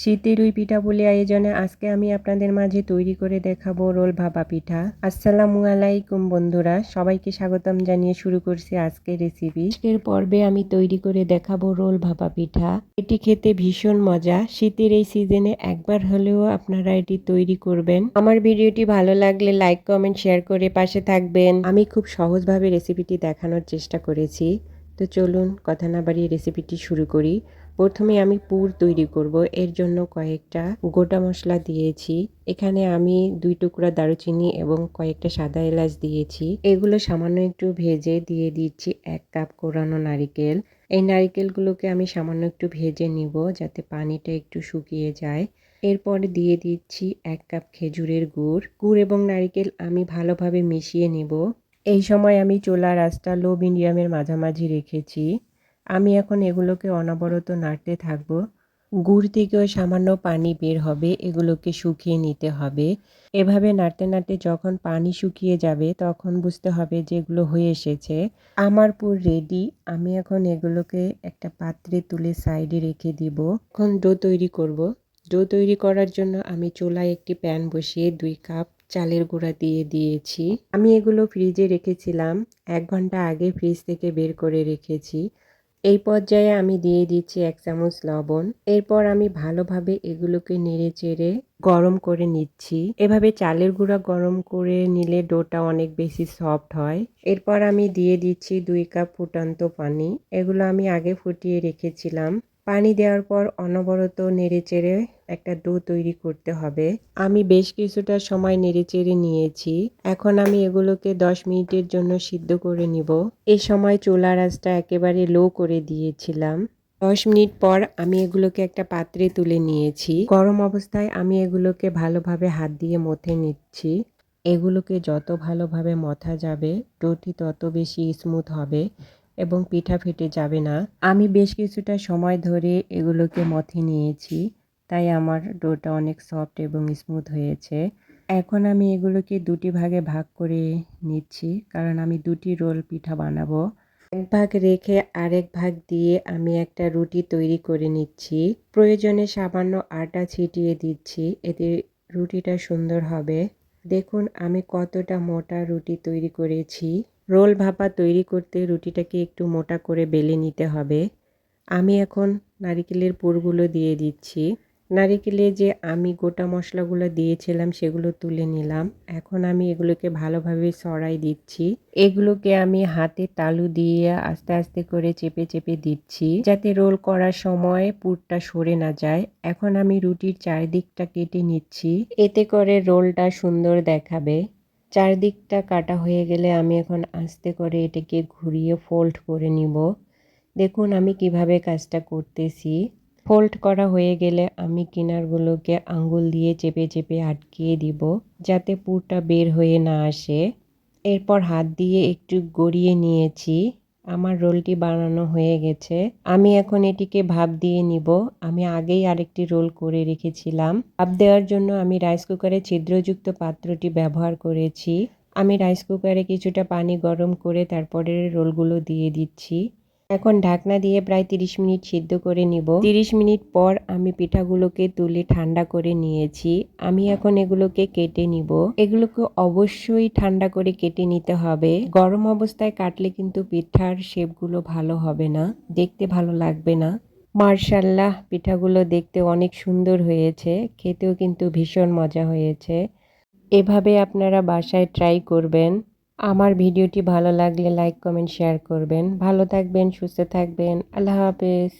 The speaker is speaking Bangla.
শীতের ওই পিঠা বলে আয়োজনে আজকে আমি আপনাদের মাঝে তৈরি করে দেখাবো রোল ভাপা পিঠা। আসসালামু আলাইকুম বন্ধুরা, সবাইকে স্বাগতম জানিয়ে শুরু করছি আজকের রেসিপি আজকের পর্বে আমি তৈরি করে দেখাবো রোল ভাপা পিঠা। এটি খেতে ভীষণ মজা। শীতের এই সিজনে একবার হলেও আপনারা এটি তৈরি করবেন। আমার ভিডিওটি ভালো লাগলে লাইক কমেন্ট শেয়ার করে পাশে থাকবেন। আমি খুব সহজভাবে রেসিপিটি দেখানোর চেষ্টা করেছি। তো চলুন কথা না বাড়িয়ে রেসিপিটি শুরু করি। প্রথমে আমি পুর তৈরি করব। এর জন্য কয়েকটা গোটা মশলা দিয়েছি। এখানে আমি দুই টুকরা দারুচিনি এবং কয়েকটা সাদা এলাচ দিয়েছি। এগুলো সামান্য একটু ভেজে দিয়ে দিচ্ছি এক কাপ কোরানো নারিকেল। এই নারিকেলগুলোকে আমি সামান্য একটু ভেজে নিব যাতে পানিটা একটু শুকিয়ে যায়। এরপর দিয়ে দিচ্ছি এক কাপ খেজুরের গুড়। গুড় এবং নারিকেল আমি ভালোভাবে মিশিয়ে নেব। এই সময় আমি চোলা রাস্তা লো মিডিয়ামের মাঝামাঝি রেখেছি। আমি এখন এগুলোকে অনবরত নাড়তে থাকব। গুড় থেকেও সামান্য পানি বের হবে, এগুলোকে শুকিয়ে নিতে হবে। এভাবে নাড়তে নাড়তে যখন পানি শুকিয়ে যাবে, তখন বুঝতে হবে যে এগুলো হয়ে এসেছে। আমার পুর রেডি আমি এখন এগুলোকে একটা পাত্রে তুলে সাইডে রেখে দিব। এখন ডো তৈরি করব। ডো তৈরি করার জন্য আমি চুলায় একটি প্যান বসিয়ে দুই কাপ চালের গুঁড়া দিয়ে দিয়েছি। আমি এগুলো ফ্রিজে রেখেছিলাম। এক ঘণ্টা আগে ফ্রিজ থেকে বের করে রেখেছি। এই পর্যায়ে আমি দিয়ে দিচ্ছি এক চামচ লবণ। এরপর আমি ভালোভাবে এগুলোকে নেড়ে চেড়ে গরম করে নিচ্ছি। এভাবে চালের গুঁড়া গরম করে নিলে ডোটা অনেক বেশি সফট হয়। এরপর আমি দিয়ে দিচ্ছি দুই কাপ ফুটান্ত পানি। এগুলো আমি আগে ফুটিয়ে রেখেছিলাম। পানি দেওয়ার পর অনবরত নেড়েচেড়ে একটা ডো তৈরি করতে হবে। আমি বেশ কিছুটা সময় নেড়েচেড়ে নিয়েছি। এখন আমি এগুলোকে দশ মিনিটের জন্য সিদ্ধ করে নিব। এই সময় চোলা রাজটা একেবারে লো করে দিয়েছিলাম। দশ মিনিট পর আমি এগুলোকে একটা পাত্রে তুলে নিয়েছি। গরম অবস্থায় আমি এগুলোকে ভালোভাবে হাত দিয়ে মথে নিচ্ছি। এগুলোকে যত ভালোভাবে মথা যাবে, ডোটি তত বেশি স্মুথ হবে। এবং পিঠা ফেটে যাবে না। আমি বেশ কিছুটা সময় ধরে এগুলোকে মথে নিয়েছি, তাই আমার ডোটা অনেক সফট এবং স্মুথ হয়েছে। এখন আমি এগুলোকে দুটি ভাগে ভাগ করে নিচ্ছি, কারণ আমি দুটি রোল পিঠা বানাবো। এক ভাগ রেখে আরেক ভাগ দিয়ে আমি একটা রুটি তৈরি করে নিচ্ছি। প্রয়োজনে সামান্য আটা ছিটিয়ে দিচ্ছি, এতে রুটিটা সুন্দর হবে। দেখুন, আমি কতটা মোটা রুটি তৈরি করেছি। রোল ভাপা তৈরি করতে রুটিটাকে একটু মোটা করে বেলে নিতে হবে। আমি এখন নারিকেলের পুরগুলো দিয়ে দিচ্ছি। নারিকেলে যে আমি গোটা মশলাগুলো দিয়েছিলাম সেগুলো তুলে নিলাম। এখন আমি এগুলোকে ভালোভাবে সরাই দিচ্ছি। এগুলোকে আমি হাতে তালু দিয়ে আস্তে আস্তে করে চেপে চেপে দিচ্ছি যাতে রোল করার সময় পুরটা সরে না যায়। এখন আমি রুটির চারিদিকটা কেটে নিচ্ছি। এতে করে রোলটা সুন্দর দেখাবে। চারদিকটা কাটা হয়ে গেলে আমি এখন আস্তে করে এটাকে ঘুরিয়ে ফোল্ড করে নিব। দেখুন আমি কীভাবে কাজটা করতেছি। ফোল্ড করা হয়ে গেলে আমি কিনারগুলোকে আঙ্গুল দিয়ে চেপে চেপে আটকিয়ে দিব যাতে পুরটা বের হয়ে না আসে। এরপর হাত দিয়ে একটু গড়িয়ে নিয়েছি। আমার রোলটি বানানো হয়ে গেছে। আমি এখন এটিকে ভাপ দিয়ে নিব। আমি আগেই আরেকটি রোল করে রেখেছিলাম। ভাব দেওয়ার জন্য আমি রাইস কুকারে ছিদ্রযুক্ত পাত্রটি ব্যবহার করেছি। আমি রাইস কুকারে কিছুটা পানি গরম করে তারপরে রোলগুলো দিয়ে দিচ্ছি। এখন ঢাকনা দিয়ে প্রায় 30 মিনিট সিদ্ধ করে নিব। 30 মিনিট পর আমি পিঠাগুলোকে তুলে ঠান্ডা করে নিয়েছি। আমি এখন এগুলোকে কেটে নিব। এগুলোকে অবশ্যই ঠান্ডা করে কেটে নিতে হবে। গরম অবস্থায় কাটলে কিন্তু পিঠার শেপগুলো ভালো হবে না, দেখতে ভালো লাগবে না। মার্শাল্লাহ, পিঠাগুলো দেখতে অনেক সুন্দর হয়েছে, খেতেও কিন্তু ভীষণ মজা হয়েছে। এভাবে আপনারা বাসায় ট্রাই করবেন। আমার ভিডিওটি ভালো লাগলে লাইক কমেন্ট শেয়ার করবেন। ভালো থাকবেন সুস্থ থাকবেন। আল্লাহ হাফেজ।